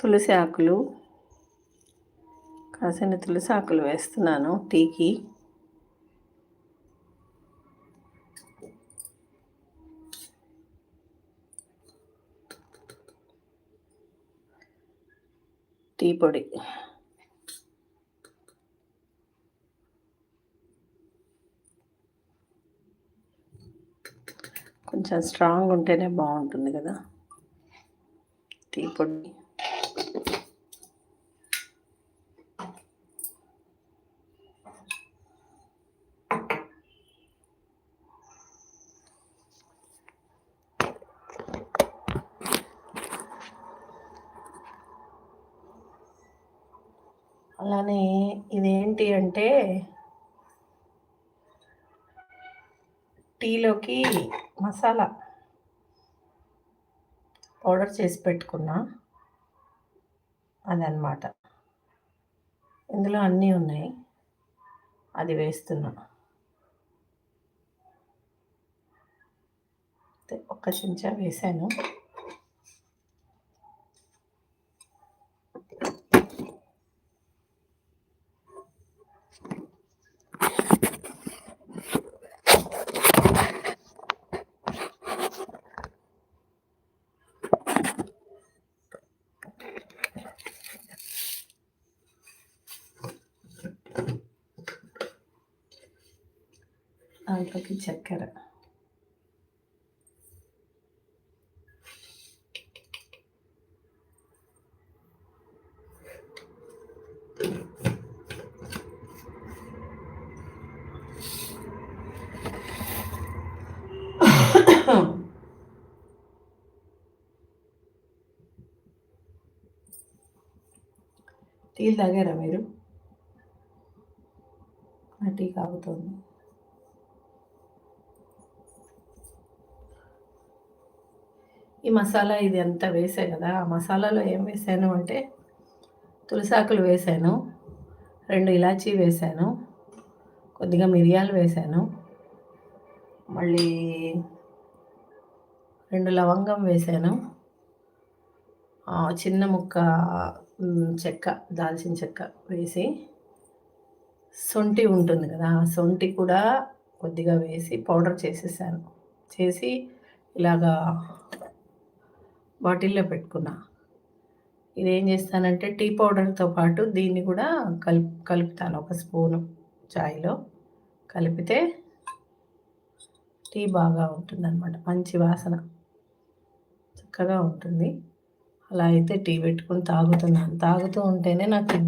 తులసి ఆకులు కాసిన తులసి ఆకులు వేస్తున్నాను టీకి. టీ పొడి. కొంచెం స్ట్రాంగ్ ఉంటేనే బాగుంటుంది కదా. టీ పొడి. అలానే ఇదేంటి అంటే టీలోకి మసాలా పౌడర్ చేసి పెట్టుకున్నా. అదనమాట ఇందులో అన్నీ ఉన్నాయి. అది వేస్తున్నా. ఒక్క చెంచా వేసాను. അതിലേക്ക് ചക്കര. തീയിൽ തകരം വരും. ആ തീ കാവ് തോന്നും ఈ మసాలా ఇది అంతా వేసా కదా ఆ మసాలాలో ఏం వేసాను అంటే తులసాకులు వేసాను రెండు ఇలాచీ వేసాను కొద్దిగా మిరియాలు వేసాను మళ్ళీ రెండు లవంగం వేసాను చిన్న ముక్క చెక్క దాల్చిన చెక్క వేసి సొంటి ఉంటుంది కదా ఆ సొంటి కూడా కొద్దిగా వేసి పౌడర్ చేసేసాను. చేసి ఇలాగా బాటిల్లో పెట్టుకున్నా. ఇది ఏం చేస్తానంటే టీ పౌడర్తో పాటు దీన్ని కూడా కలిపి కలుపుతాను. ఒక స్పూను చాయ్లో కలిపితే టీ బాగా ఉంటుందన్నమాట. మంచి వాసన చక్కగా ఉంటుంది. అలా అయితే టీ పెట్టుకుని తాగుతున్నాను. తాగుతూ ఉంటేనే నాకు